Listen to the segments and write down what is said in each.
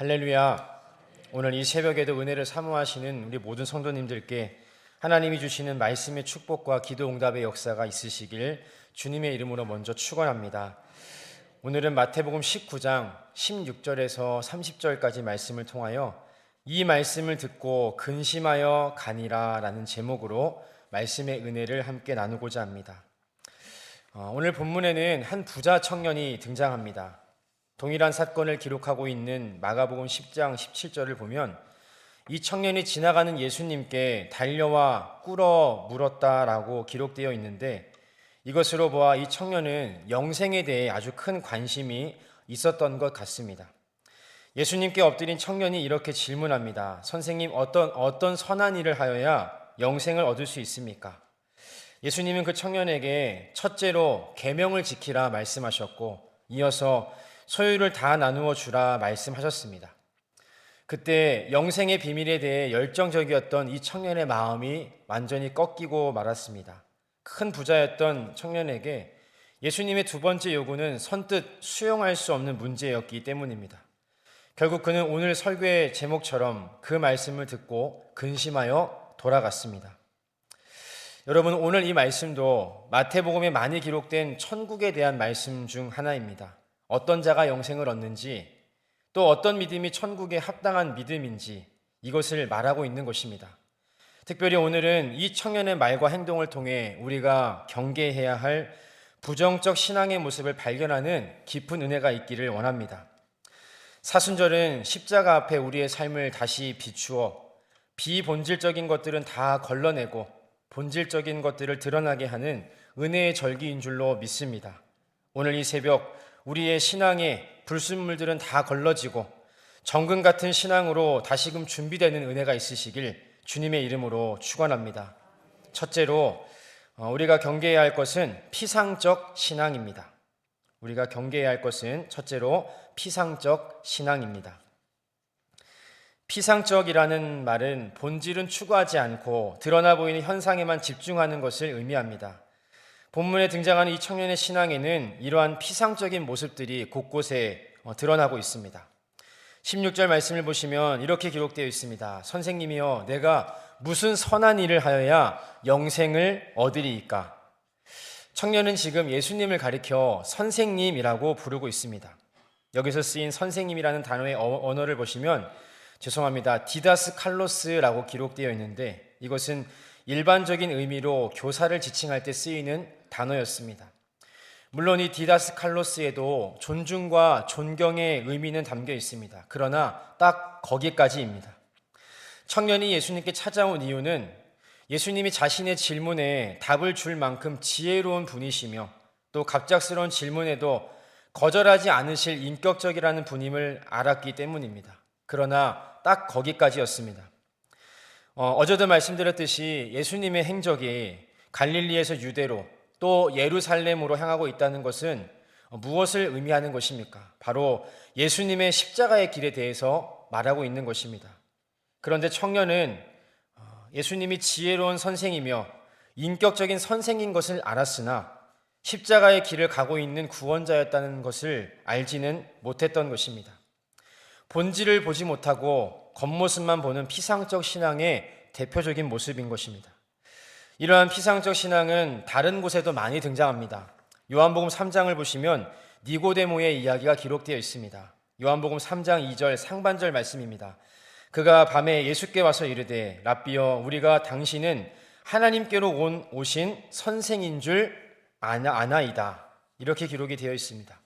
할렐루야. 오늘 이 새벽에도 은혜를 사모하시는 우리 모든 성도님들께 하나님이 주시는 말씀의 축복과 기도 응답의 역사가 있으시길 주님의 이름으로 먼저 축원합니다. 오늘은 마태복음 19장 16절에서 30절까지 말씀을 통하여 이 말씀을 듣고 근심하여 가니라라는 제목으로 말씀의 은혜를 함께 나누고자 합니다. 어, 오늘 본문에는 한 부자 청년이 등장합니다. 동일한 사건을 기록하고 있는 마가복음 10장 17절을 보면 이 청년이 지나가는 예수님께 달려와 꿇어 물었다라고 기록되어 있는데 이것으로 보아 이 청년은 영생에 대해 아주 큰 관심이 있었던 것 같습니다. 예수님께 엎드린 청년이 이렇게 질문합니다. 선생님, 어떤, 어떤 선한 일을 하여야 영생을 얻을 수 있습니까? 예수님은 그 청년에게 첫째로 계명을 지키라 말씀하셨고 이어서 소유를 다 나누어 주라 말씀하셨습니다. 그때 영생의 비밀에 대해 열정적이었던 이 청년의 마음이 완전히 꺾이고 말았습니다. 큰 부자였던 청년에게 예수님의 두 번째 요구는 선뜻 수용할 수 없는 문제였기 때문입니다. 결국 그는 오늘 설교의 제목처럼 그 말씀을 듣고 근심하여 돌아갔습니다. 여러분, 오늘 이 말씀도 마태복음에 많이 기록된 천국에 대한 말씀 중 하나입니다. 어떤 자가 영생을 얻는지 또 어떤 믿음이 천국에 합당한 믿음인지 이것을 말하고 있는 것입니다. 특별히 오늘은 이 청년의 말과 행동을 통해 우리가 경계해야 할 부정적 신앙의 모습을 발견하는 깊은 은혜가 있기를 원합니다. 사순절은 십자가 앞에 우리의 삶을 다시 비추어 비본질적인 것들은 다 걸러내고 본질적인 것들을 드러나게 하는 은혜의 절기인 줄로 믿습니다. 오늘 이 새벽 우리의 신앙의 불순물들은 다 걸러지고 정금 같은 신앙으로 다시금 준비되는 은혜가 있으시길 주님의 이름으로 축원합니다. 첫째로 어, 우리가 경계해야 할 것은 피상적 신앙입니다. 우리가 경계해야 할 것은 첫째로 피상적 신앙입니다. 피상적이라는 말은 본질은 추구하지 않고 드러나 보이는 현상에만 집중하는 것을 의미합니다. 본문에 등장하는 이 청년의 신앙에는 이러한 피상적인 모습들이 곳곳에 어, 드러나고 있습니다. 16절 말씀을 보시면 이렇게 기록되어 있습니다. 선생님이여, 내가 무슨 선한 일을 하여야 영생을 얻으리이까? 청년은 지금 예수님을 가리켜 선생님이라고 부르고 있습니다. 여기서 쓰인 선생님이라는 단어의 어, 언어를 보시면 죄송합니다. 디다스 칼로스라고 기록되어 있는데 이것은 일반적인 의미로 교사를 지칭할 때 쓰이는 단어였습니다. 물론 이 디다스 칼로스에도 존중과 존경의 의미는 담겨 있습니다. 그러나 딱 거기까지입니다. 청년이 예수님께 찾아온 이유는 예수님이 자신의 질문에 답을 줄 만큼 지혜로운 분이시며 또 갑작스러운 질문에도 거절하지 않으실 인격적이라는 분임을 알았기 때문입니다. 그러나 딱 거기까지였습니다. 어, 제도 말씀드렸듯이 예수님의 행적이 갈릴리에서 유대로 또 예루살렘으로 향하고 있다는 것은 무엇을 의미하는 것입니까? 바로 예수님의 십자가의 길에 대해서 말하고 있는 것입니다. 그런데 청년은 어, 예수님이 지혜로운 선생이며 인격적인 선생인 것을 알았으나 십자가의 길을 가고 있는 구원자였다는 것을 알지는 못했던 것입니다. 본질을 보지 못하고 겉모습만 보는 피상적 신앙의 대표적인 모습인 것입니다. 이러한 피상적 신앙은 다른 곳에도 많이 등장합니다. 요한복음 3장을 보시면 니고데모의 이야기가 기록되어 있습니다. 요한복음 3장 2절 상반절 말씀입니다. 그가 밤에 예수께 와서 이르되 랍비여 우리가 당신은 하나님께로 온 오신 선생인 줄 아나, 아나이다. 이렇게 기록이 되어 있습니다.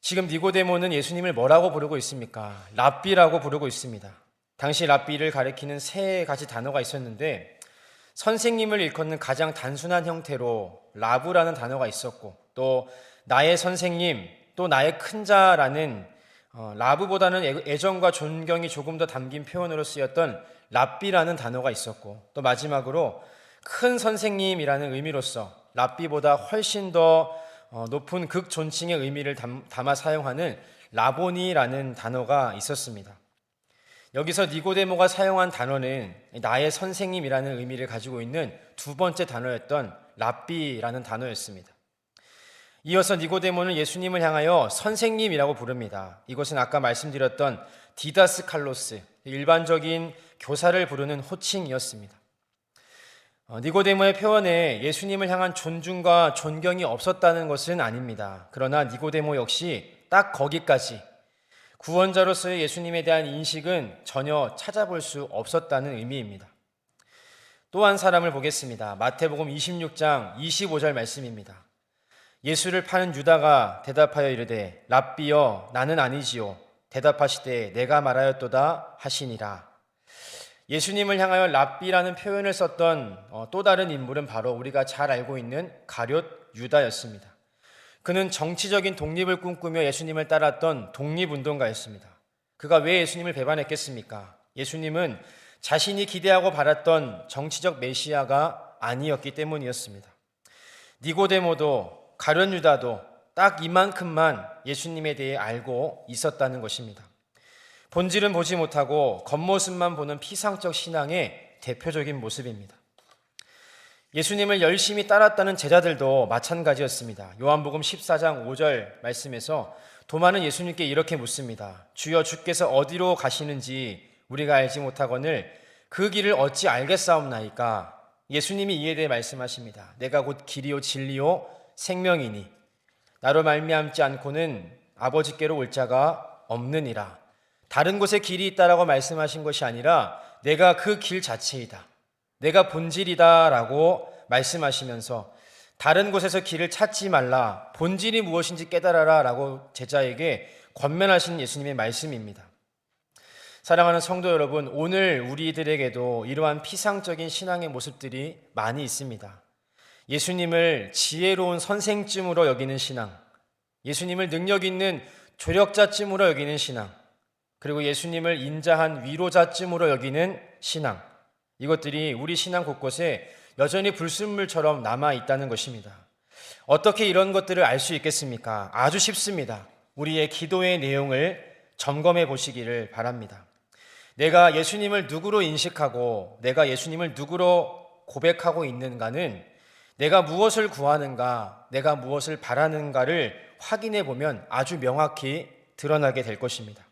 지금 니고데모는 예수님을 뭐라고 부르고 있습니까? 랍비라고 부르고 있습니다. 당시 랍비를 가리키는 세 가지 단어가 있었는데 선생님을 일컫는 가장 단순한 형태로 라브라는 단어가 있었고 또 나의 선생님 또 나의 큰 자라는 어, 라브보다는 애정과 존경이 조금 더 담긴 표현으로 쓰였던 랍비라는 단어가 있었고 또 마지막으로 큰 선생님이라는 의미로서 랍비보다 훨씬 더 어, 높은 극 존칭의 의미를 담아 사용하는 라보니라는 단어가 있었습니다. 여기서 니고데모가 사용한 단어는 나의 선생님이라는 의미를 가지고 있는 두 번째 단어였던 랍비라는 단어였습니다. 이어서 니고데모는 예수님을 향하여 선생님이라고 부릅니다. 이것은 아까 말씀드렸던 디다스 칼로스, 일반적인 교사를 부르는 호칭이었습니다. 어, 니고데모의 표현에 예수님을 향한 존중과 존경이 없었다는 것은 아닙니다. 그러나 니고데모 역시 딱 거기까지 구원자로서의 예수님에 대한 인식은 전혀 찾아볼 수 없었다는 의미입니다. 또 한 사람을 보겠습니다. 마태복음 26장 25절 말씀입니다. 예수를 파는 유다가 대답하여 이르되 랍비여 나는 아니지요 대답하시되 내가 말하였도다 하시니라. 예수님을 향하여 랍비라는 표현을 썼던 어, 또 다른 인물은 바로 우리가 잘 알고 있는 가룟 유다였습니다. 그는 정치적인 독립을 꿈꾸며 예수님을 따랐던 독립운동가였습니다. 그가 왜 예수님을 배반했겠습니까? 예수님은 자신이 기대하고 바랐던 정치적 메시아가 아니었기 때문이었습니다. 니고데모도 가룟 유다도 딱 이만큼만 예수님에 대해 알고 있었다는 것입니다. 본질은 보지 못하고 겉모습만 보는 피상적 신앙의 대표적인 모습입니다. 예수님을 열심히 따랐다는 제자들도 마찬가지였습니다. 요한복음 14장 5절 말씀에서 도마는 예수님께 이렇게 묻습니다. 주여 주께서 어디로 가시는지 우리가 알지 못하거늘 그 길을 어찌 알겠사옵나이까? 예수님이 이에 대해 말씀하십니다. 내가 곧 길이요 진리요 생명이니 나로 말미암지 않고는 아버지께로 올 자가 없느니라. 다른 곳에 길이 있다라고 말씀하신 것이 아니라 내가 그 길 자체이다. 내가 본질이다라고 말씀하시면서 다른 곳에서 길을 찾지 말라. 본질이 무엇인지 깨달아라라고 제자에게 권면하신 예수님의 말씀입니다. 사랑하는 성도 여러분, 오늘 우리들에게도 이러한 피상적인 신앙의 모습들이 많이 있습니다. 예수님을 지혜로운 선생쯤으로 여기는 신앙, 예수님을 능력 있는 조력자쯤으로 여기는 신앙, 그리고 예수님을 인자한 위로자쯤으로 여기는 신앙. 이것들이 우리 신앙 곳곳에 여전히 불순물처럼 남아 있다는 것입니다. 어떻게 이런 것들을 알 수 있겠습니까? 아주 쉽습니다. 우리의 기도의 내용을 점검해 보시기를 바랍니다. 내가 예수님을 누구로 인식하고 내가 예수님을 누구로 고백하고 있는가는 내가 무엇을 구하는가, 내가 무엇을 바라는가를 확인해 보면 아주 명확히 드러나게 될 것입니다.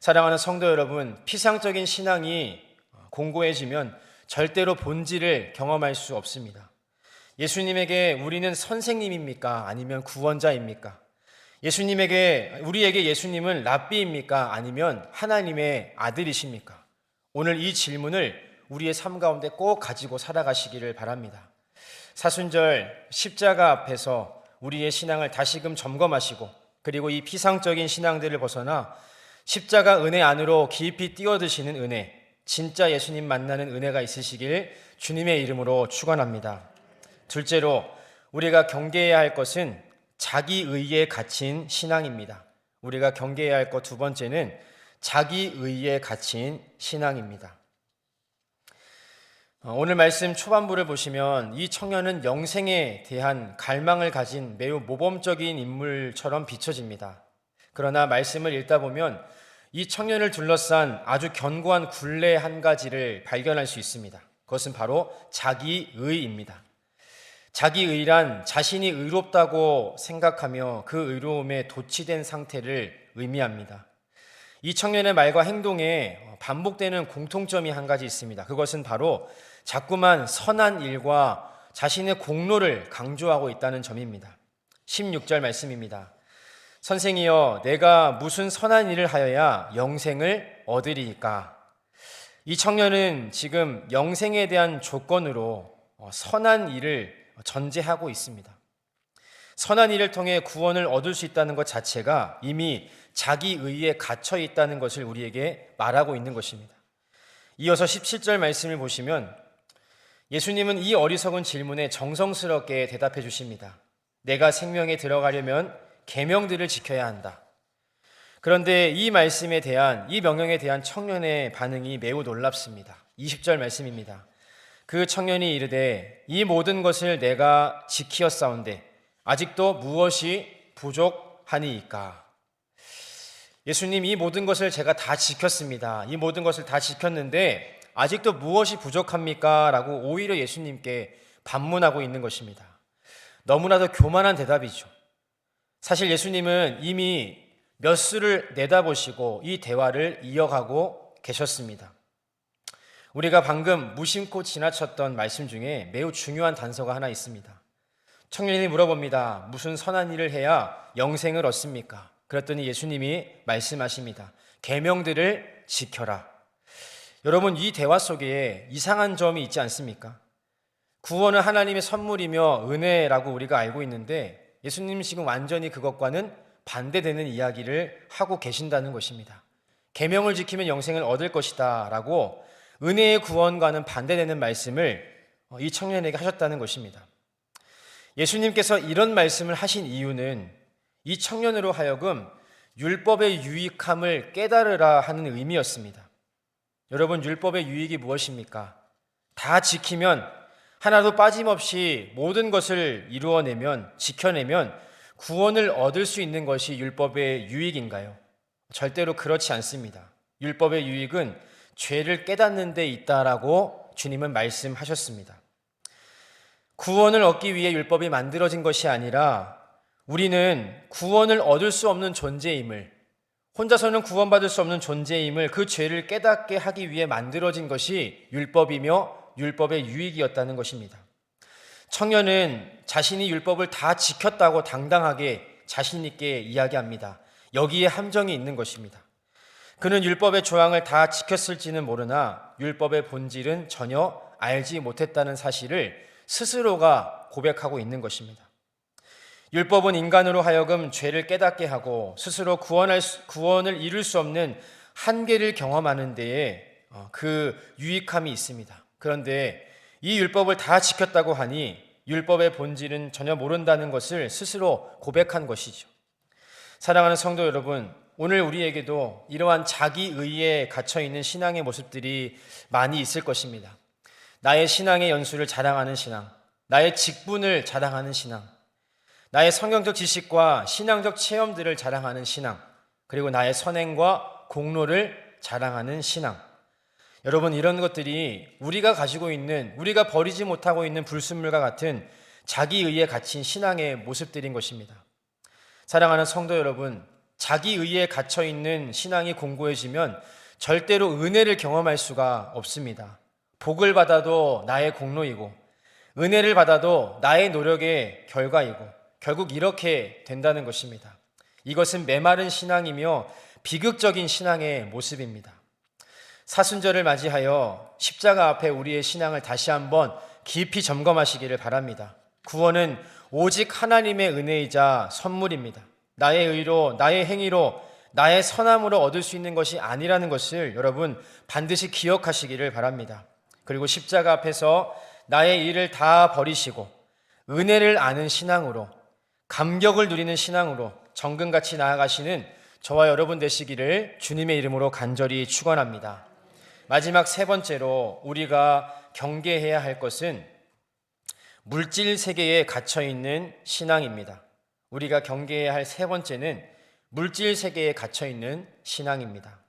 사랑하는 성도 여러분, 피상적인 신앙이 공고해지면 절대로 본질을 경험할 수 없습니다. 예수님에게 우리는 선생님입니까? 아니면 구원자입니까? 예수님에게, 우리에게 예수님은 랍비입니까? 아니면 하나님의 아들이십니까? 오늘 이 질문을 우리의 삶 가운데 꼭 가지고 살아가시기를 바랍니다. 사순절 십자가 앞에서 우리의 신앙을 다시금 점검하시고 그리고 이 피상적인 신앙들을 벗어나 십자가 은혜 안으로 깊이 뛰어드시는 은혜, 진짜 예수님 만나는 은혜가 있으시길 주님의 이름으로 축원합니다. 둘째로 우리가 경계해야 할 것은 자기 의에 갇힌 신앙입니다. 우리가 경계해야 할 것 두 번째는 자기 의에 갇힌 신앙입니다. 어, 오늘 말씀 초반부를 보시면 이 청년은 영생에 대한 갈망을 가진 매우 모범적인 인물처럼 비춰집니다. 그러나 말씀을 읽다 보면 이 청년을 둘러싼 아주 견고한 굴레 한 가지를 발견할 수 있습니다. 그것은 바로 자기의입니다. 자기의란 자신이 의롭다고 생각하며 그 의로움에 도취된 상태를 의미합니다. 이 청년의 말과 행동에 반복되는 공통점이 한 가지 있습니다. 그것은 바로 자꾸만 선한 일과 자신의 공로를 강조하고 있다는 점입니다. 16절 말씀입니다. 선생이여, 내가 무슨 선한 일을 하여야 영생을 얻으리까? 이 청년은 지금 영생에 대한 조건으로 어, 선한 일을 전제하고 있습니다. 선한 일을 통해 구원을 얻을 수 있다는 것 자체가 이미 자기 의에 갇혀 있다는 것을 우리에게 말하고 있는 것입니다. 이어서 17절 말씀을 보시면 예수님은 이 어리석은 질문에 정성스럽게 대답해 주십니다. 내가 생명에 들어가려면 계명들을 지켜야 한다. 그런데 이 말씀에 대한 이 명령에 대한 청년의 반응이 매우 놀랍습니다. 20절 말씀입니다. 그 청년이 이르되 이 모든 것을 내가 지키었사온데 아직도 무엇이 부족하니이까? 예수님 이 모든 것을 제가 다 지켰습니다. 이 모든 것을 다 지켰는데 아직도 무엇이 부족합니까? 라고 오히려 예수님께 반문하고 있는 것입니다. 너무나도 교만한 대답이죠. 사실 예수님은 이미 몇 수를 내다보시고 이 대화를 이어가고 계셨습니다. 우리가 방금 무심코 지나쳤던 말씀 중에 매우 중요한 단서가 하나 있습니다. 청년이 물어봅니다. 무슨 선한 일을 해야 영생을 얻습니까? 그랬더니 예수님이 말씀하십니다. 계명들을 지켜라. 여러분 이 대화 속에 이상한 점이 있지 않습니까? 구원은 하나님의 선물이며 은혜라고 우리가 알고 있는데 예수님 지금 완전히 그것과는 반대되는 이야기를 하고 계신다는 것입니다. 계명을 지키면 영생을 얻을 것이다라고 은혜의 구원과는 반대되는 말씀을 이 청년에게 하셨다는 것입니다. 예수님께서 이런 말씀을 하신 이유는 이 청년으로 하여금 율법의 유익함을 깨달으라 하는 의미였습니다. 여러분, 율법의 유익이 무엇입니까? 다 지키면 하나도 빠짐없이 모든 것을 이루어내면, 지켜내면 구원을 얻을 수 있는 것이 율법의 유익인가요? 절대로 그렇지 않습니다. 율법의 유익은 죄를 깨닫는 데 있다라고 주님은 말씀하셨습니다. 구원을 얻기 위해 율법이 만들어진 것이 아니라 우리는 구원을 얻을 수 없는 존재임을 혼자서는 구원받을 수 없는 존재임을 그 죄를 깨닫게 하기 위해 만들어진 것이 율법이며 율법의 유익이었다는 것입니다. 청년은 자신이 율법을 다 지켰다고 당당하게 자신있게 이야기합니다. 여기에 함정이 있는 것입니다. 그는 율법의 조항을 다 지켰을지는 모르나 율법의 본질은 전혀 알지 못했다는 사실을 스스로가 고백하고 있는 것입니다. 율법은 인간으로 하여금 죄를 깨닫게 하고 스스로 구원할 수, 구원을 이룰 수 없는 한계를 경험하는 데에 어, 그 유익함이 있습니다. 그런데 이 율법을 다 지켰다고 하니 율법의 본질은 전혀 모른다는 것을 스스로 고백한 것이죠. 사랑하는 성도 여러분, 오늘 우리에게도 이러한 자기 의에 갇혀 있는 신앙의 모습들이 많이 있을 것입니다. 나의 신앙의 연수를 자랑하는 신앙, 나의 직분을 자랑하는 신앙, 나의 성경적 지식과 신앙적 체험들을 자랑하는 신앙, 그리고 나의 선행과 공로를 자랑하는 신앙. 여러분, 이런 것들이 우리가 가지고 있는, 우리가 버리지 못하고 있는 불순물과 같은 자기 의에 갇힌 신앙의 모습들인 것입니다. 사랑하는 성도 여러분, 자기 의에 갇혀 있는 신앙이 공고해지면 절대로 은혜를 경험할 수가 없습니다. 복을 받아도 나의 공로이고, 은혜를 받아도 나의 노력의 결과이고, 결국 이렇게 된다는 것입니다. 이것은 메마른 신앙이며 비극적인 신앙의 모습입니다. 사순절을 맞이하여 십자가 앞에 우리의 신앙을 다시 한번 깊이 점검하시기를 바랍니다. 구원은 오직 하나님의 은혜이자 선물입니다. 나의 의로, 나의 행위로, 나의 선함으로 얻을 수 있는 것이 아니라는 것을 여러분 반드시 기억하시기를 바랍니다. 그리고 십자가 앞에서 나의 일을 다 버리시고 은혜를 아는 신앙으로 감격을 누리는 신앙으로 정금같이 나아가시는 저와 여러분 되시기를 주님의 이름으로 간절히 축원합니다. 마지막 세 번째로 우리가 경계해야 할 것은 물질 세계에 갇혀 있는 신앙입니다. 우리가 경계해야 할 세 번째는 물질 세계에 갇혀 있는 신앙입니다.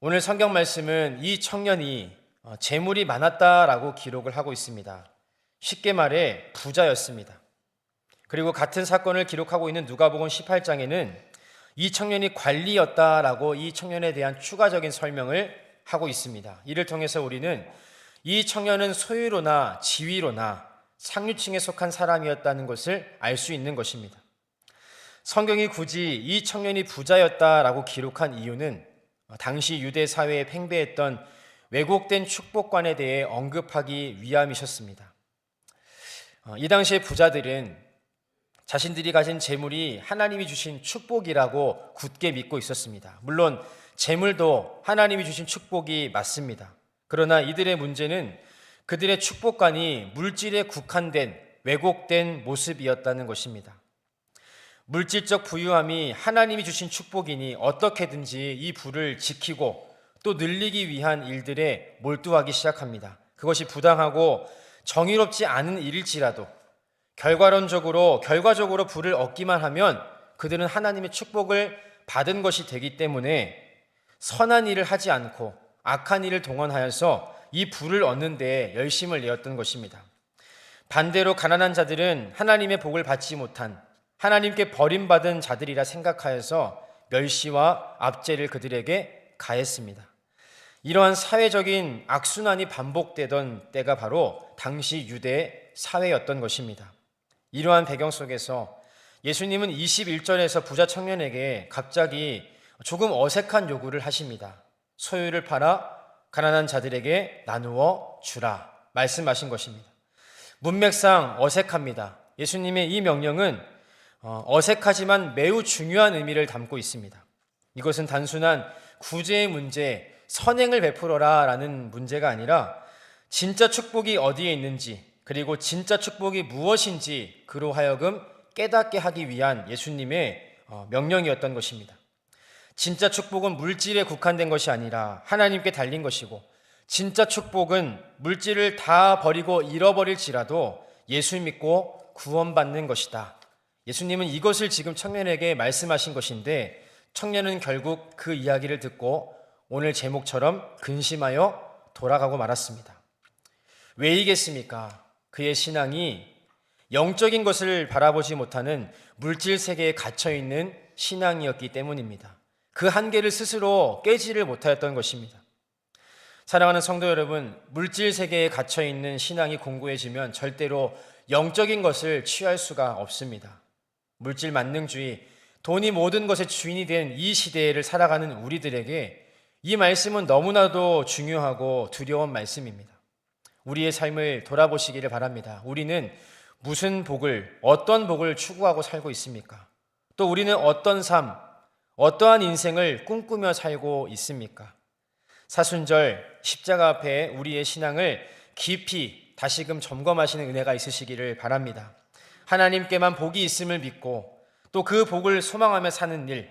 오늘 성경 말씀은 이 청년이 어, 재물이 많았다라고 기록을 하고 있습니다. 쉽게 말해 부자였습니다. 그리고 같은 사건을 기록하고 있는 누가복음 18장에는 이 청년이 관리였다라고 이 청년에 대한 추가적인 설명을 하고 있습니다. 이를 통해서 우리는 이 청년은 소유로나 지위로나 상류층에 속한 사람이었다는 것을 알 수 있는 것입니다. 성경이 굳이 이 청년이 부자였다라고 기록한 이유는 당시 유대 사회에 팽배했던 왜곡된 축복관에 대해 언급하기 위함이셨습니다. 이 당시의 부자들은 자신들이 가진 재물이 하나님이 주신 축복이라고 굳게 믿고 있었습니다. 물론 재물도 하나님이 주신 축복이 맞습니다. 그러나 이들의 문제는 그들의 축복관이 물질에 국한된 왜곡된 모습이었다는 것입니다. 물질적 부유함이 하나님이 주신 축복이니 어떻게든지 이 부를 지키고 또 늘리기 위한 일들에 몰두하기 시작합니다. 그것이 부당하고 정의롭지 않은 일일지라도 결과론적으로 결과적으로 부를 얻기만 하면 그들은 하나님의 축복을 받은 것이 되기 때문에 선한 일을 하지 않고 악한 일을 동원하여서 이 부를 얻는 데 열심을 내었던 것입니다. 반대로 가난한 자들은 하나님의 복을 받지 못한 하나님께 버림받은 자들이라 생각하여서 멸시와 압제를 그들에게 가했습니다. 이러한 사회적인 악순환이 반복되던 때가 바로 당시 유대 사회였던 것입니다. 이러한 배경 속에서 예수님은 21절에서 부자 청년에게 갑자기 조금 어색한 요구를 하십니다. 소유를 팔아 가난한 자들에게 나누어 주라 말씀하신 것입니다. 문맥상 어색합니다. 예수님의 이 명령은 어, 어색하지만 매우 중요한 의미를 담고 있습니다. 이것은 단순한 구제의 문제, 선행을 베풀어라 라는 문제가 아니라 진짜 축복이 어디에 있는지 그리고 진짜 축복이 무엇인지 그로 하여금 깨닫게 하기 위한 예수님의 어, 명령이었던 것입니다. 진짜 축복은 물질에 국한된 것이 아니라 하나님께 달린 것이고 진짜 축복은 물질을 다 버리고 잃어버릴지라도 예수 믿고 구원받는 것이다. 예수님은 이것을 지금 청년에게 말씀하신 것인데 청년은 결국 그 이야기를 듣고 오늘 제목처럼 근심하여 돌아가고 말았습니다. 왜이겠습니까? 그의 신앙이 영적인 것을 바라보지 못하는 물질 세계에 갇혀 있는 신앙이었기 때문입니다. 그 한계를 스스로 깨지를 못하였던 것입니다. 사랑하는 성도 여러분, 물질 세계에 갇혀 있는 신앙이 공고해지면 절대로 영적인 것을 취할 수가 없습니다. 물질 만능주의, 돈이 모든 것의 주인이 된 이 시대를 살아가는 우리들에게 이 말씀은 너무나도 중요하고 두려운 말씀입니다. 우리의 삶을 돌아보시기를 바랍니다. 우리는 무슨 복을, 어떤 복을 추구하고 살고 있습니까? 또 우리는 어떤 삶, 어떠한 인생을 꿈꾸며 살고 있습니까? 사순절 십자가 앞에 우리의 신앙을 깊이 다시금 점검하시는 은혜가 있으시기를 바랍니다. 하나님께만 복이 있음을 믿고 또 그 복을 소망하며 사는 일,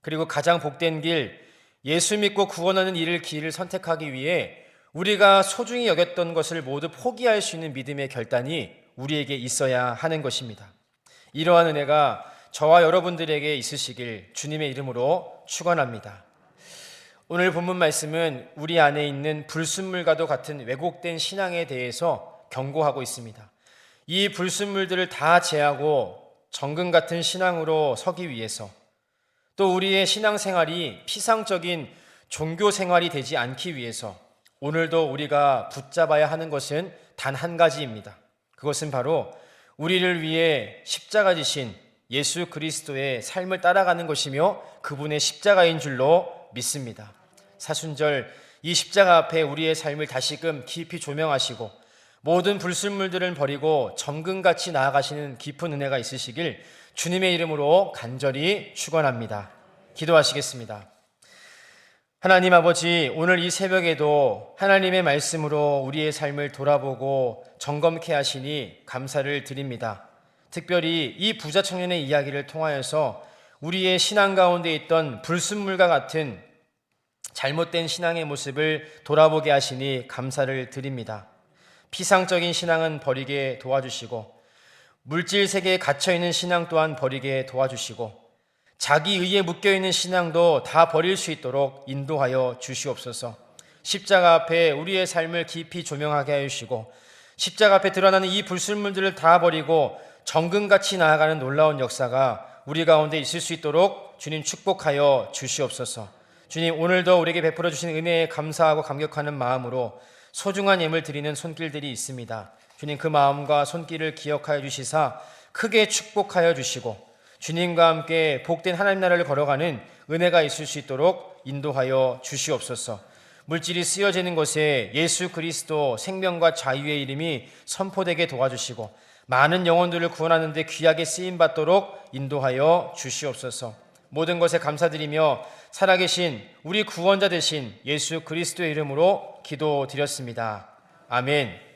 그리고 가장 복된 길, 예수 믿고 구원하는 일을 길을 선택하기 위해 우리가 소중히 여겼던 것을 모두 포기할 수 있는 믿음의 결단이 우리에게 있어야 하는 것입니다. 이러한 은혜가 저와 여러분들에게 있으시길 주님의 이름으로 축원합니다. 오늘 본문 말씀은 우리 안에 있는 불순물과도 같은 왜곡된 신앙에 대해서 경고하고 있습니다. 이 불순물들을 다 제하고 정금 같은 신앙으로 서기 위해서 또 우리의 신앙생활이 피상적인 종교 생활이 되지 않기 위해서 오늘도 우리가 붙잡아야 하는 것은 단 한 가지입니다. 그것은 바로 우리를 위해 십자가 지신 예수 그리스도의 삶을 따라가는 것이며 그분의 십자가인 줄로 믿습니다. 사순절 이 십자가 앞에 우리의 삶을 다시금 깊이 조명하시고 모든 불순물들을 버리고 정금같이 나아가시는 깊은 은혜가 있으시길 주님의 이름으로 간절히 축원합니다. 기도하시겠습니다. 하나님 아버지, 오늘 이 새벽에도 하나님의 말씀으로 우리의 삶을 돌아보고 점검케 하시니 감사를 드립니다. 특별히 이 부자 청년의 이야기를 통하여서 우리의 신앙 가운데 있던 불순물과 같은 잘못된 신앙의 모습을 돌아보게 하시니 감사를 드립니다. 피상적인 신앙은 버리게 도와주시고 물질 세계에 갇혀 있는 신앙 또한 버리게 도와주시고 자기 의에 묶여 있는 신앙도 다 버릴 수 있도록 인도하여 주시옵소서. 십자가 앞에 우리의 삶을 깊이 조명하게 하여 주시고 십자가 앞에 드러나는 이 불순물들을 다 버리고 정금같이 나아가는 놀라운 역사가 우리 가운데 있을 수 있도록 주님 축복하여 주시옵소서. 주님 오늘도 우리에게 베풀어 주신 은혜에 감사하고 감격하는 마음으로 소중한 예물 드리는 손길들이 있습니다. 주님 그 마음과 손길을 기억하여 주시사 크게 축복하여 주시고 주님과 함께 복된 하나님 나라를 걸어가는 은혜가 있을 수 있도록 인도하여 주시옵소서. 물질이 쓰여지는 곳에 예수 그리스도 생명과 자유의 이름이 선포되게 도와주시고 많은 영혼들을 구원하는 데 귀하게 쓰임 받도록 인도하여 주시옵소서. 모든 것에 감사드리며 살아계신 우리 구원자 되신 예수 그리스도의 이름으로 기도드렸습니다. 아멘.